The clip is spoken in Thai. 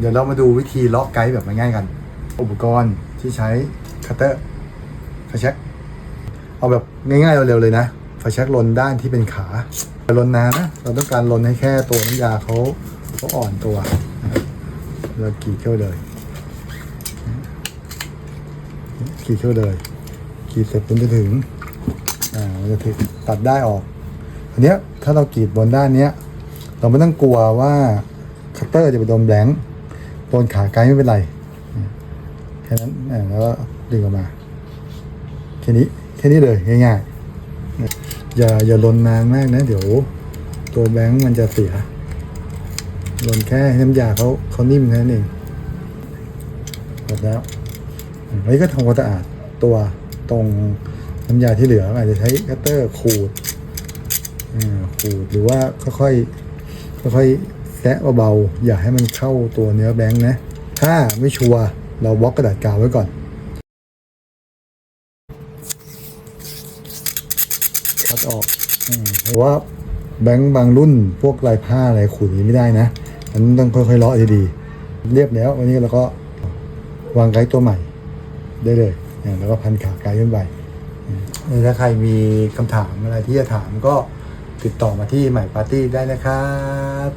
เดี๋ยวเรามาดูวิธีล็อกไกด์แบบง่ายๆกัน อุปกรณ์ที่ใช้คัตเตอร์ไฟแช็กเอาแบบง่ายๆเร็วๆเลยนะไฟแช็กลนด้านที่เป็นขาอย่าลนนานนะเราต้องการลนให้แค่ตัวน้ำยาเขาเขาอ่อนตัวเรากรีดเข้าเลยกรีดเข้าเลยกรีดเสร็จมันจะถึงอ่ามันจะถึงตัดได้ออกอันเนี้ยถ้าเรากรีดบนด้านเนี้ย เราไม่ต้องกลัวว่าคัตเตอร์จะไปโดนแบงค์ โดนขาไกด์ไม่เป็นไรแค่นั้นแล้วก็ดึงออกมาแค่นี้แค่นี้เลยง่ายๆอย่าอย่าลนนานมากนะ เดี๋ยวตัวแบงค์มันจะเสียลนแค่น้ำยาเขาเขานิ่มแค่นั้นเองหมดแล้วอันนี้ก็ทำความสะอาดตัวตรงน้ำยาที่เหลืออาจจะใช้คัตเตอร์ขูดขูดหรือว่าค่อยๆค่อยๆ แซะเบาๆ อย่าให้มันเข้าตัวเนื้อแบงค์นะ ถ้าไม่ชัวร์เราบล็อกกระดาษกาวไว้ก่อน คัดออกเพราะว่าแบงค์บางรุ่นพวกลายผ้าอะไรขูดอย่างนี้ไม่ได้นะมันต้องค่อยๆเลาะดีๆ เรียบแล้ว วันนี้เราก็วางไกด์ตัวใหม่ได้เลย แล้วก็พันขาไกด์ขึ้นไปถ้าใครมีคำถามอะไรที่จะถามก็ติดต่อมาที่ใหม่ปาร์ตี้ได้นะครับ